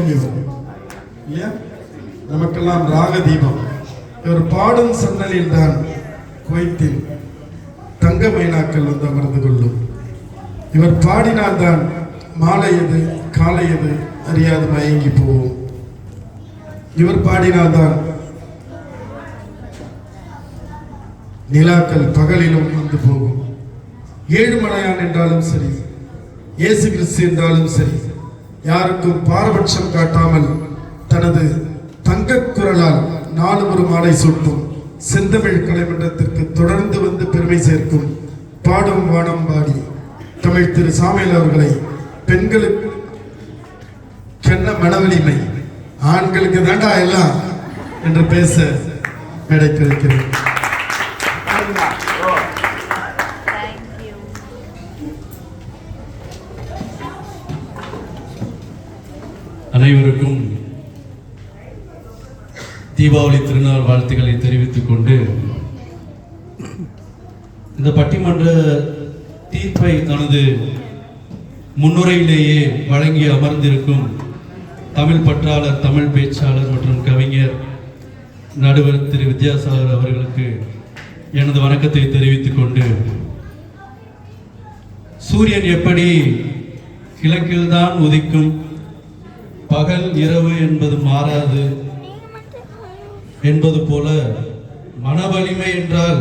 தீபம் இல்லையா நமக்கெல்லாம் ராக தீபம் இவர் பாடும் சன்னலில் தான் குவைத்தில் தங்க மைனாக்கள் வந்து அமர்ந்து கொள்ளும். இவர் பாடினால்தான் மாலை எது காலை எது அறியாது மயங்கி போவோம். இவர் பாடினால்தான் நிலாக்கள் பகலிலும் வந்து போகும். ஏழுமலையான் என்றாலும் சரி இயேசு கிறிஸ்து என்றாலும் சரி யாருக்கும் பாரபட்சம் காட்டாமல் தனது தங்க குரலால் நாலு ஒரு மாலை சூட்டும் செந்தமிழ் கலைமன்றத்திற்கு தொடர்ந்து வந்து பெருமை சேர்க்கும் பாடும் வானம் பாடி தமிழ் திரு சாமியல் அவர்களை பெண்களுக்கு கென்ன மனவலிமை ஆண்களுக்கு தாண்டா எல்லாம் என்று பேச மேடைக்கு வைக்கிறேன் அனைவருக்கும் தீபாவளி திருநாள் வாழ்த்துக்களை தெரிவித்துக் கொண்டு இந்த பட்டிமன்ற தீர்ப்பை தனது முன்னுரையிலேயே வழங்கி அமர்ந்திருக்கும் தமிழ் பற்றாளர் தமிழ் பேச்சாளர் மற்றும் கவிஞர் நடுவர் திரு வித்யாசாகர் அவர்களுக்கு எனது வணக்கத்தை தெரிவித்துக் கொண்டு சூரியன் எப்படி கிழக்கில்தான் உதிக்கும் பகல் இரவு என்பது மாறாது. என்பது போல மன வலிமை என்றால்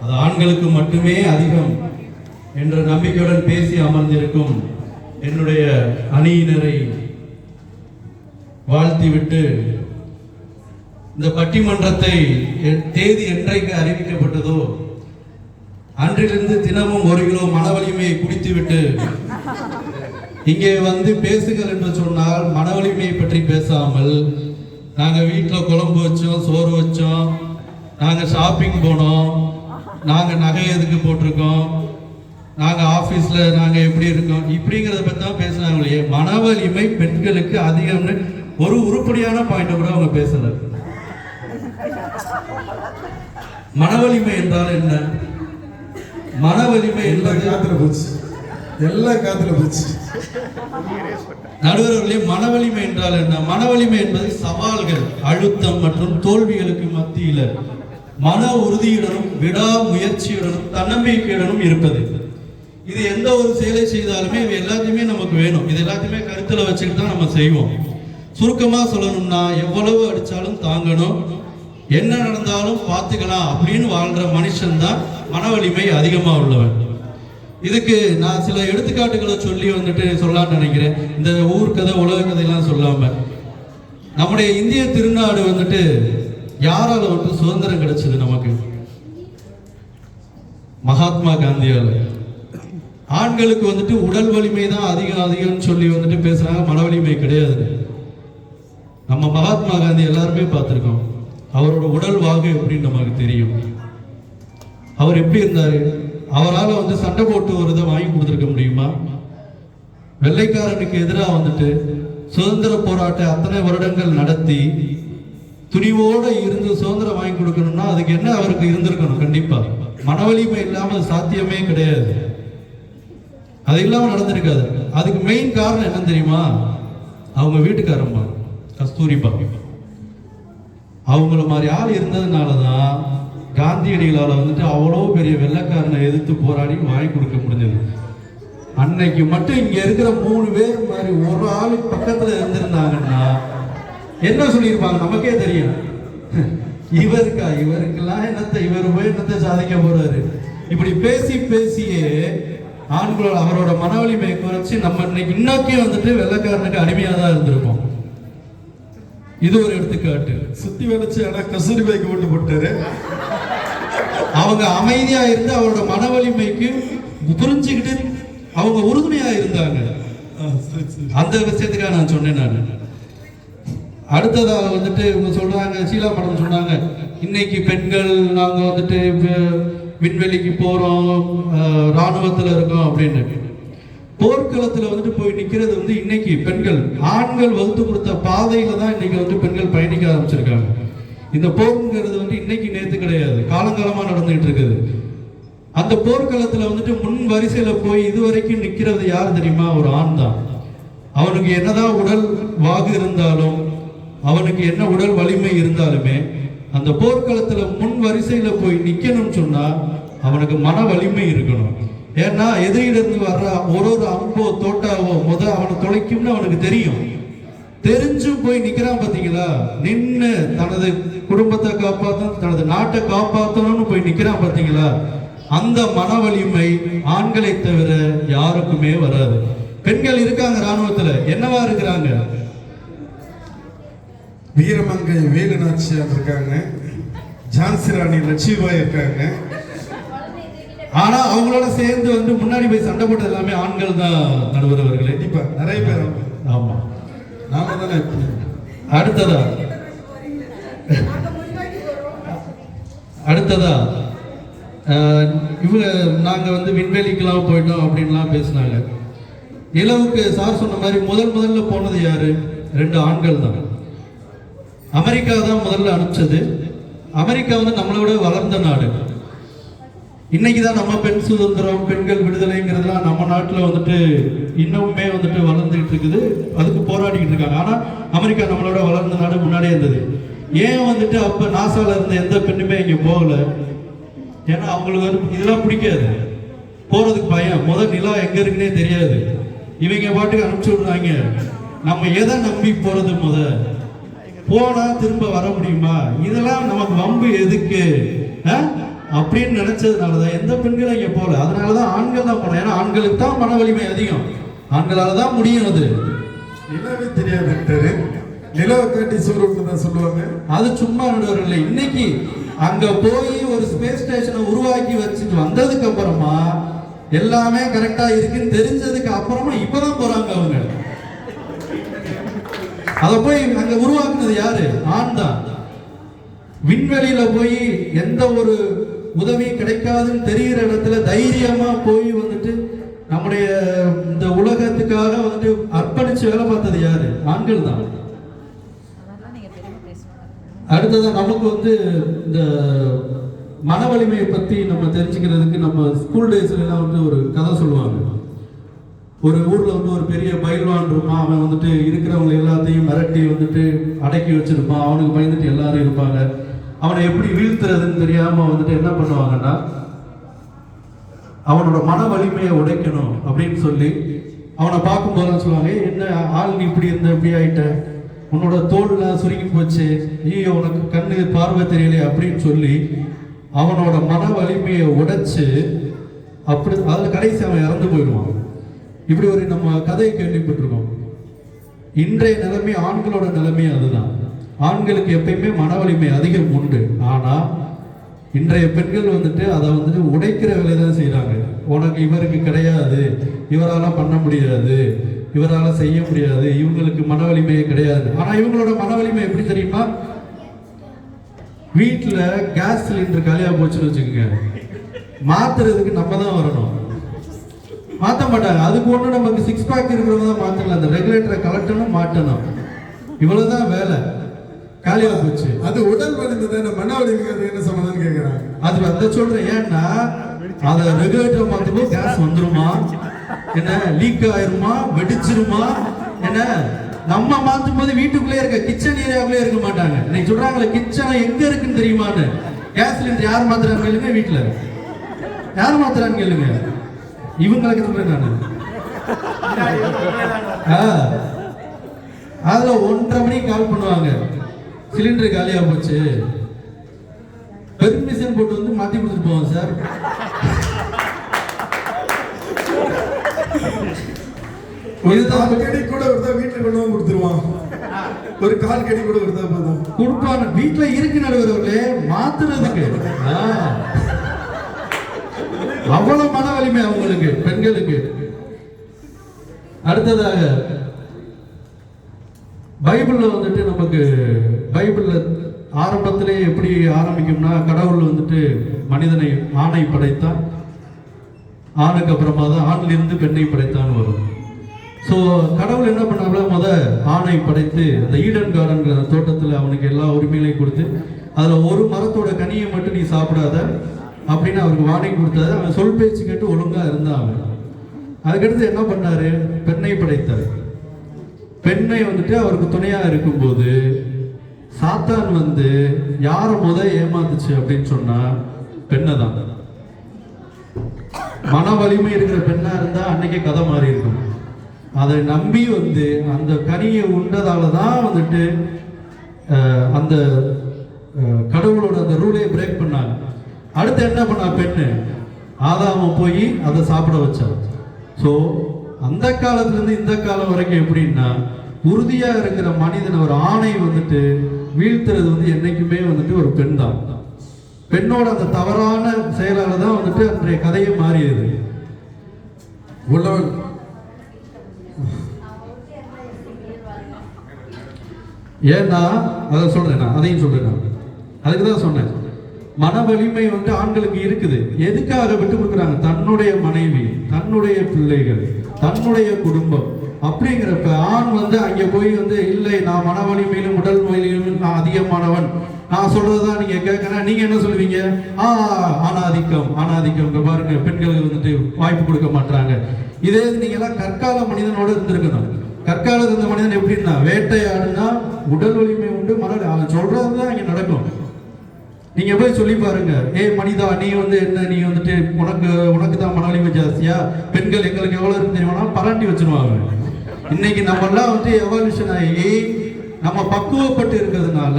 அது ஆண்களுக்கு மட்டுமே அதிகம் என்ற நம்பிக்கையுடன் பேசி அமர்ந்திருக்கும் என்னுடைய அணியினரை வாழ்த்திவிட்டு இந்த பட்டிமன்றத்தை தேதி என்றைக்கு அறிவிக்கப்பட்டதோ அன்றிலிருந்து தினமும் ஒரு கிலோ மன வலிமையை குடித்துவிட்டு இங்கே வந்து பேசுங்கள் என்று சொன்னால் மன வலிமையை பற்றி பேசாமல் நாங்கள் வீட்டில் குழம்பு வச்சோம் சோறு வச்சோம் நாங்கள் ஷாப்பிங் போனோம் நாங்கள் நகை எதுக்கு போட்டிருக்கோம் நாங்கள் ஆஃபீஸில் நாங்கள் எப்படி இருக்கோம் இப்படிங்கிறத பற்றி தான் பேசுனாங்க இல்லையே. மன வலிமை பெண்களுக்கு அதிகம்னு ஒரு உருப்படியான பாயிண்ட்டை கூட அவங்க பேசலை. மன வலிமை என்றால் என்ன? மன வலிமை என்பது காத்துல போச்சு. எல்லாம் காத்துல போச்சு. நடுவர்களே மனவலிமை என்றால் என்ன? மனவலிமை என்பது சவால்கள் அழுத்தம் மற்றும் தோல்விகளுக்கு மத்தியில. மன உறுதியுடனும் விடாமுயற்சியுடனும் தன்னம்பிக்கையுடனும் இருப்பது. இது எந்த ஒரு செயலை செய்தாலுமே இது எல்லாத்தையுமே நமக்கு வேணும். இது எல்லாத்தையுமே கருத்துல வச்சுக்கிட்டு தான் நம்ம செய்வோம். சுருக்கமா சொல்லணும்னா எவ்வளவு அடித்தாலும் தாங்கணும். என்ன நடந்தாலும் பார்த்துக்கலாம் அப்படின்னு வாழ்ற மனுஷன் தான் மனவலிமை அதிகமாக உள்ளவன். இதுக்கு நான் சில எடுத்துக்காட்டுகளை சொல்லி வந்துட்டு சொல்லலாம்னு நினைக்கிறேன். இந்த ஊர் கதை உலக கதையெல்லாம் சொல்லாம. நம்முடைய இந்திய திருநாடு வந்துட்டு யாரால வந்து சுதந்திரம் கிடைச்சது நமக்கு? மகாத்மா காந்தியால. ஆண்களுக்கு வந்துட்டு உடல் வலிமை தான் அதிகம் அதிகம்னு சொல்லி வந்துட்டு பேசுறாங்க. மன வலிமை கிடையாது. நம்ம மகாத்மா காந்தி எல்லாருமே பார்த்துருக்கோம். அவரோட உடல் வாகு எப்படின்னு நமக்கு தெரியும். அவர் எப்படி இருந்தாரு? அவரால் வந்து சண்டை போட்டு ஒரு இதை வாங்கி கொடுத்துருக்க முடியுமா? வெள்ளைக்காரனுக்கு எதிராக வந்துட்டு சுதந்திர போராட்ட அத்தனை வருடங்கள் நடத்தி துணிவோடு இருந்து சுதந்திரம் வாங்கி கொடுக்கணும்னா அதுக்கு என்ன அவருக்கு இருந்திருக்கணும்? கண்டிப்பா. மனவலிமை இல்லாமல் சாத்தியமே கிடையாது. அது இல்லாமல் நடந்திருக்காது. அதுக்கு மெயின் காரணம் என்னன்னு தெரியுமா? அவங்க வீட்டுக்காரம்மா. கஸ்தூரிபா. அவங்கள மாதிரி ஆள் இருந்ததுனால தான் காந்தியடிகளால் வந்துட்டு அவ்வளோ பெரிய வெள்ளைக்காரனை எதிர்த்து போராடி வாங்கி கொடுக்க முடிஞ்சது. அன்னைக்கு மட்டும் இங்கே இருக்கிற மூணு பேர் மாதிரி ஒரு ஆள் பக்கத்தில் இருந்திருந்தாங்கன்னா என்ன சொல்லியிருப்பாங்க? நமக்கே தெரியும். இவருக்கா இவருக்கெல்லாம் என்னத்தை இவர் போய் என்னத்தை சாதிக்க போறாரு? இப்படி பேசி பேசியே ஆண்களோட அவரோட மனவலிமையை குறைச்சி நம்ம இன்னைக்கு இன்னைக்கே வந்துட்டு வெள்ளைக்காரனுக்கு அடிமையாக தான் இருந்திருப்போம் இது ஒரு எடுத்துக்காட்டு. சுத்தி வளைச்சு ஆனா கசூரி பைக்கு ஓட்டு போட்டாரு. அவங்க அமைதியா இருந்து அவரோட மன வலிமைக்கு புரிஞ்சுக்கிட்டு அவங்க உறுதுணையா இருந்தாங்க. அந்த விஷயத்துக்காக நான் சொன்னேன் நான். அடுத்ததாக வந்துட்டு இவங்க சொல்றாங்க சீலா மேடம் சொன்னாங்க இன்னைக்கு பெண்கள் நாங்க வந்துட்டு விண்வெளிக்கு போறோம் ராணுவத்துல இருக்கோம் அப்படின்னு. போர்க்களத்துல வந்துட்டு போய் நிக்கிறது வந்து இன்னைக்கு பெண்கள். ஆண்கள் வகுத்து கொடுத்த பாதையில தான் இன்னைக்கு வந்து பெண்கள் பயணிக்க ஆரம்பிச்சிருக்காங்க. இந்த போருங்கிறது வந்து இன்னைக்கு நேற்று கிடையாது. காலங்காலமா நடந்துகிட்டு இருக்குது அந்த போர்க்களத்துல வந்துட்டு முன் வரிசையில போய் இதுவரைக்கும் நிக்கிறது யார் தெரியுமா? ஒரு ஆண் தான். அவனுக்கு என்னதான் உடல் வாகு இருந்தாலும் அவனுக்கு என்ன உடல் வலிமை இருந்தாலுமே அந்த போர்க்களத்துல முன் வரிசையில போய் நிக்கணும்னு சொன்னா அவனுக்கு மன வலிமை இருக்கணும். ஏன்னா எதிரிலிருந்து வர்ற ஒரு ஒரு அம்போ தோட்டாவோ முத அவனை தொலைக்கும்னு அவனுக்கு தெரியும். தெரிஞ்சும் போய் நிக்கிறான் பாத்தீங்களா? நின்னு தனது குடும்பத்தை காப்பாத்தணும் தனது நாட்டை காப்பாத்தணும்னு போய் நிக்கிறான் பாத்தீங்களா? அந்த மன வலிமை ஆண்களை தவிர யாருக்குமே வராது. பெண்கள் இருக்காங்க ராணுவத்துல என்னவா இருக்கிறாங்க? வீரமங்கை வேலுநாச்சியார் இருக்காங்க. ஜான்சி ராணி லட்சுமிபாய் இருக்காங்க. ஆனா அவங்களோட சேர்ந்து வந்து முன்னாடி போய் சண்டை போட்டது எல்லாமே ஆண்கள் தான் நடுவர் அவர்களே. கண்டிப்பா நிறைய பேர். ஆமா. நாம தானே அடுத்ததா? அடுத்ததா? இவங்க நாங்கள் வந்து விண்வெளிக்கெல்லாம் போயிட்டோம் அப்படின்லாம் பேசினாங்க. நிலவுக்கு சார் சொன்ன மாதிரி முதல் முதல்ல போனது யாரு? ரெண்டு ஆண்கள் தான். அமெரிக்கா தான் முதல்ல அனுப்பிச்சது. அமெரிக்கா வந்து நம்மளை விட வளர்ந்த நாடு. இன்னைக்கு தான் நம்ம பெண் சுதந்திரம் பெண்கள் விடுதலைங்கிறதுலாம் நம்ம நாட்டில் வந்துட்டு இன்னுமே வந்துட்டு வளர்ந்துகிட்டு இருக்குது. அதுக்கு போராடிக்கிட்டு இருக்காங்க. ஆனால் அமெரிக்கா நம்மளோட வளர்ந்த நாடு முன்னாடியே இருந்தது. ஏன் வந்துட்டு அப்போ நாசாவில் இருந்த எந்த பெண்ணுமே இங்கே போகல? ஏன்னா அவங்களுக்கு வந்து இதெல்லாம் பிடிக்காது. போகிறதுக்கு பயம். முதல் நிலா எங்கே இருக்குன்னே தெரியாது. இவங்க பாட்டுக்கு அனுப்பிச்சி விடுறாங்க. நம்ம எதை நம்பி போகிறது முத? போனால் திரும்ப வர முடியுமா? இதெல்லாம் நமக்கு வம்பு எதுக்கு? ஆ? அப்படின்னு நினைச்சதுனாலதான் எந்த பெண்களும் இங்கே போகல. அதனாலதான் ஆண்கள் தான் போனோம் ஏன்னா ஆண்களுக்கு தான் மன வலிமை அதிகம். ஆண்களால தான் முடியும் அது. நிலவே தெரியாது நிலவை காட்டி சூரியன் தான் சொல்லுவாங்க. அது சும்மா நடுவர்கள் இன்னைக்கு அங்க போய் ஒரு ஸ்பேஸ் ஸ்டேஷனை உருவாக்கி வச்சுட்டு வந்ததுக்கு அப்புறமா எல்லாமே கரெக்டா இருக்குன்னு தெரிஞ்சதுக்கு அப்புறமா இப்பதான் போறாங்க அவங்க. அத போய் அங்க உருவாக்குனது யாரு? ஆண் தான். விண்வெளியில போய் எந்த ஒரு உதவியும் கிடைக்காதுன்னு தெரிகிற இடத்துல தைரியமா போய் வந்துட்டு நம்முடைய இந்த உலகத்துக்காக வந்துட்டு அர்ப்பணிச்சு வேலை பார்த்தது யாரு? ஆண்கள் தான். அதெல்லாம் நமக்கு வந்து இந்த மன வலிமையை பத்தி நம்ம தெரிஞ்சுக்கிறதுக்கு நம்ம ஸ்கூல் டேஸ்ல எல்லாம் வந்து ஒரு கதை சொல்லுவாங்க. ஒரு ஊர்ல வந்து ஒரு பெரிய பயில்வான் இருப்பான். அவன் வந்துட்டு இருக்கிறவங்க எல்லாத்தையும் மிரட்டி வந்துட்டு அடக்கி வச்சிருப்பான். அவனுக்கு பயந்துட்டு எல்லாரும் இருப்பாங்க. அவனை எப்படி வீழ்த்துறதுன்னு தெரியாம வந்துட்டு என்ன பண்ணுவாங்கன்னா அவனோட மன வலிமையை உடைக்கணும் அப்படின்னு சொல்லி அவனை பார்க்கும்போது சொல்லுவாங்க என்ன ஆள் நீ இப்படி இருந்த இப்படி ஆயிட்ட? உன்னோட தோல்லாம் சுருங்கி போச்சு. ஐயோ உனக்கு கண்ணு பார்வை தெரியலையே அப்படின்னு சொல்லி அவனோட மன வலிமையை உடைச்சு அப்படி அதில் கடைசி அவன் இறந்து போயிடுவான். இப்படி ஒரு நம்ம கதையை கேள்விப்பட்டிருக்கோம். இன்றைய நிலைமை ஆண்களோட நிலைமை அதுதான். ஆண்களுக்கு எப்பயுமே மன வலிமை அதிகம் உண்டு. ஆனால் இன்றைய பெண்கள் வந்துட்டு அதை வந்துட்டு உடைக்கிற வேலையை தான் செய்கிறாங்க உனக்கு இவருக்கு கிடையாது. இவரால் பண்ண முடியாது. இவரால் செய்ய முடியாது. இவங்களுக்கு மன வலிமையே கிடையாது ஆனால் இவங்களோட மன வலிமை எப்படி தெரியுமா? வீட்டில் கேஸ் சிலிண்டர் காலியாக போச்சுன்னு வச்சுக்கோங்க. மாத்துறதுக்கு நம்ம தான் வரணும். மாற்ற மாட்டாங்க. அதுக்கு ஒன்று நமக்கு சிக்ஸ் பேக் இருக்கிறவங்க தான் மாற்றலாம் அந்த ரெகுலேட்டரை கலட்டணும் மாட்டணும். இவ்வளோதான் வேலை. காலியா போச்சு. அது உடல் வலிமை தானே மன வலிமை அது என்ன சம்மந்தம்னு கேட்கிறாங்க அது வந்து சொல்றேன் ஏன்னா அத ரெகுலேட்டர் மாத்தும்போது கேஸ் வந்துருமா? என்ன லீக் ஆயிருமா? வெடிச்சிருமா? என்ன நம்ம மாத்தும் போது வீட்டுக்குள்ளே இருக்க கிச்சன் ஏரியாவுக்குள்ளே இருக்க மாட்டாங்க. இன்னைக்கு சொல்றாங்களே கிச்சனை எங்க இருக்குன்னு தெரியுமான்னு? கேஸ் சிலிண்டர் யார் மாத்துறாங்க கேளுங்க வீட்டுல. யார் மாத்துறாங்க கேளுங்க. இவங்களுக்கு சொல்றேன் நானு. ஆ. அதுல ஒன்றரை மணிக்கு கால் பண்ணுவாங்க. சிலிண்டர் காலியா போச்சு. பெர்மிஷன் போட்டு வந்து மாத்தி கொடுத்துட்டு போவோம் சார் ஒரு இதுதான் கடி கூட ஒருத்தா வீட்டுல கொண்டு வந்து கொடுத்துருவான். ஒரு கால் கடி கூட ஒருத்தா போதும். கொடுப்பாங்க. வீட்டுல இருக்கு நடுவர்களே மாத்துறதுக்கு. அவ்வளவு மன வலிமை அவங்களுக்கு பெண்களுக்கு. அடுத்ததாக பைபிள்ல வந்துட்டு நமக்கு பைபிளில் ஆரம்பத்திலே எப்படி ஆரம்பிக்கும்னா கடவுள் வந்துட்டு மனிதனை ஆணை படைத்தான் ஆணுக்கு அப்புறமா தான் ஆணிலிருந்து பெண்ணை படைத்தான் வரும். ஸோ கடவுள் என்ன பண்ணாங்களோ முத ஆணை படைத்து அந்த ஈடன் கார்டன்கிற தோட்டத்தில் அவனுக்கு எல்லா உரிமைகளையும் கொடுத்து அதில் ஒரு மரத்தோட கனியை மட்டும் நீ சாப்பிடாத அப்படின்னு அவருக்கு வார்னிங் கொடுத்தாரு அவன் சொல் பேச்சு கேட்டு ஒழுங்காக இருந்தான் அவன். அதுக்கடுத்து என்ன பண்ணாரு? பெண்ணை படைத்தார். பெண்ணை வந்துட்டு அவருக்கு துணையாக இருக்கும்போது சாத்தான் வந்து யாரை முத ஏமாத்துச்சு? அப்படின்னு சொன்னா பெண்ணை தான். மன வலிமை இருக்கிற பெண்ணா இருந்தா அன்னைக்கே கதை மாறி இருக்கும். அதை நம்பி வந்து அந்த கனியை உண்டதால தான் வந்துட்டு அந்த கடவுளோட அந்த ரூலையை பிரேக் பண்ணாங்க. அடுத்து என்ன பண்ணா பெண்ணு? ஆதாம போய் அதை சாப்பிட வச்சா. ஸோ அந்த காலத்துல இருந்து இந்த காலம் வரைக்கும் எப்படின்னா உறுதியா இருக்கிற மனிதன் ஒரு ஆணை வந்துட்டு வீழ்த்துறது வந்து என்றைக்குமே வந்துட்டு ஒரு பெண் தான் பெண்ணோட அந்த தவறான செயலால் தான் வந்துட்டு அன்றைய கதையே மாறியது. உள்ளவன் ஏன்னா அதை சொல்றேன் நான். அதையும் சொல்றேன் நான். அதுக்கு தான் சொன்னேன். மன வலிமை வந்து ஆண்களுக்கு இருக்குது. எதுக்காக விட்டு கொடுக்குறாங்க? தன்னுடைய மனைவி தன்னுடைய பிள்ளைகள் தன்னுடைய குடும்பம். அப்படிங்கிறப்ப ஆண் வந்து அங்கே போய் வந்து இல்லை நான் மன வலிமையிலும் உடல் வலிமையிலும் நான் அதிகமானவன் நான் சொல்றதுதான் நீங்க கேட்கணும் நீங்க என்ன சொல்லுவீங்க? ஆ ஆணாதிக்கம் ஆணாதிக்கம் பாருங்க பெண்களுக்கு வந்துட்டு வாய்ப்பு கொடுக்க மாட்டாங்க இதே நீங்க எல்லாம் கற்கால மனிதனோட இருந்திருக்கணும். கற்காலத்து இருந்த மனிதன் எப்படின்னா வேட்டையாடுனா உடல் வலிமை உண்டு மன அவன் சொல்றதுதான் இங்கே நடக்கும். நீங்க போய் சொல்லி பாருங்க. ஏய் மனிதா நீ வந்து என்ன? நீ வந்துட்டு உனக்கு உனக்கு தான் மன வலிமை ஜாஸ்தியா? பெண்கள் எங்களுக்கு எவ்வளவு இருக்கு தெரியுமா? பராட்டி வச்சிருவாங்க. இன்னைக்கு நம்ம எல்லாம் வந்து எவல்யூஷன் ஆகி நம்ம பக்குவப்பட்டு இருக்கிறதுனால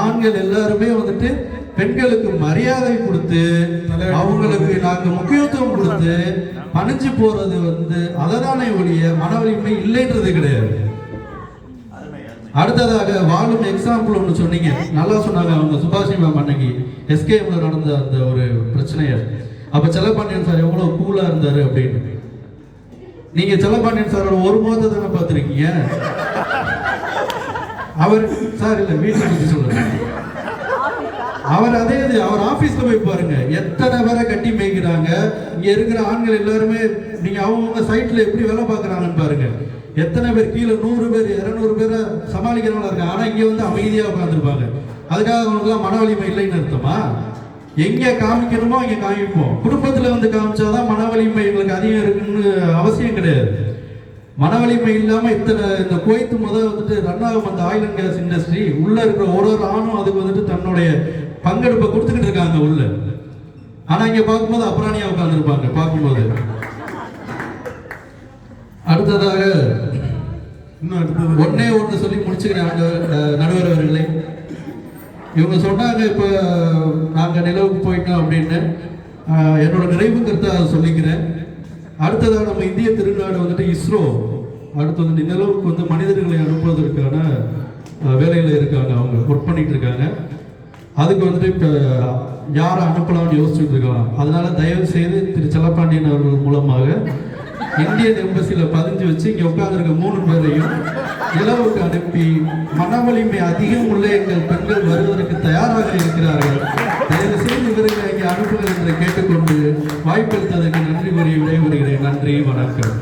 ஆண்கள் எல்லாருமே வந்துட்டு பெண்களுக்கு மரியாதை கொடுத்து அவங்களுக்கு நாங்கள் முக்கியத்துவம் கொடுத்து பணிஞ்சு போறது வந்து அதனாலே ஒழிய மன வலிமை இல்லைன்றது கிடையாது. அடுத்ததாக வாழும் எக்ஸாம்பிள் ஒன்று சொன்னீங்க. நல்லா சொன்னாங்க அவங்க சுபாஷிமா மேம் அன்னைக்கு. எஸ்கேஎம்ல நடந்த அந்த ஒரு பிரச்சனைய. அப்ப செல்லப்பாண்டியன் சார் எவ்வளவு கூலா இருந்தாரு அப்படின்னு. நீங்க செல்லப்பாண்டியன் சாரோட ஒரு மாதம் தானே பார்த்துருக்கீங்க? அவர் சார் இல்ல வீட்டை பத்தி சொல்றேன் அவர் அதே இது அவர் ஆபீஸ்ல போய் பாருங்க. எத்தனை பேரை கட்டி மேய்க்கிறாங்க. இங்க இருக்கிற ஆண்கள் எல்லாருமே நீங்க அவங்கவுங்க சைட்ல எப்படி வேலை பார்க்கறாங்கன்னு பாருங்க. எத்தனை பேர் கீழே நூறு பேர் இரநூறு பேரை சமாளிக்கிறவங்களா இருக்காங்க. ஆனா இங்க வந்து அமைதியா உட்காந்துருப்பாங்க அதுக்காக அவங்களுக்குலாம் மன வலிமை இல்லைன்னு அர்த்தமா? எங்க காமிக்கணுமோ அங்க காமிப்போம். குடும்பத்துல வந்து காமிச்சாதான் மன வலிமை எங்களுக்கு அதிகம் இருக்குன்னு அவசியம் கிடையாது. மன வலிமை இல்லாம இத்தனை இந்த குவைத்து முதல் வந்துட்டு ரன் ஆகும் அந்த ஆயில் அண்ட் கேஸ் இண்டஸ்ட்ரி உள்ள இருக்கிற ஒரு ஒரு ஆணும் அதுக்கு வந்துட்டு தன்னுடைய பங்கெடுப்பை கொடுத்துக்கிட்டு இருக்காங்க உள்ள. ஆனா இங்க பார்க்கும்போது அப்புறாணியா உட்கார்ந்துருப்பாங்க பார்க்கும்போது. அடுத்ததாக ஒன்னே ஒன்று சொல்லி முடிச்சுக்கிறேன் நடுவர் அவர்களே. இவங்க சொன்னாங்க இப்போ நாங்கள் நிலவுக்கு போயிட்டோம் அப்படின்னு என்னோட நிறைவு கருத்தை அதை சொல்லிக்கிறேன். அடுத்ததாக நம்ம இந்திய திருநாடு வந்துட்டு இஸ்ரோ. அடுத்து வந்து நிலவுக்கு வந்து மனிதர்களை அனுப்புவதற்கான வேலையில் இருக்காங்க. அவங்க ஒர்க் பண்ணிட்டு இருக்காங்க. அதுக்கு வந்துட்டு இப்போ யாரை அனுப்பலாம்னு யோசிச்சுட்டு இருக்கலாம். அதனால தயவு செய்து திரு செல்லப்பாண்டியன் அவர்கள் மூலமாக இந்தியன் எம்பசியில் பதிஞ்சு வச்சு இங்கே உட்காந்துருக்க மூணு பேரையும் நிலவுக்கு அனுப்பி மன வலிமை அதிகம் உள்ள எங்கள் பெண்கள் வருவதற்கு தயாராக இருக்கிறார்கள். தயவு செய்து இவர்களை இங்கே அனுப்புங்கள் என்று கேட்டுக்கொண்டு வாய்ப்பளித்ததற்கு நன்றி கூறி விடைபெறுகிறேன். நன்றி வணக்கம்.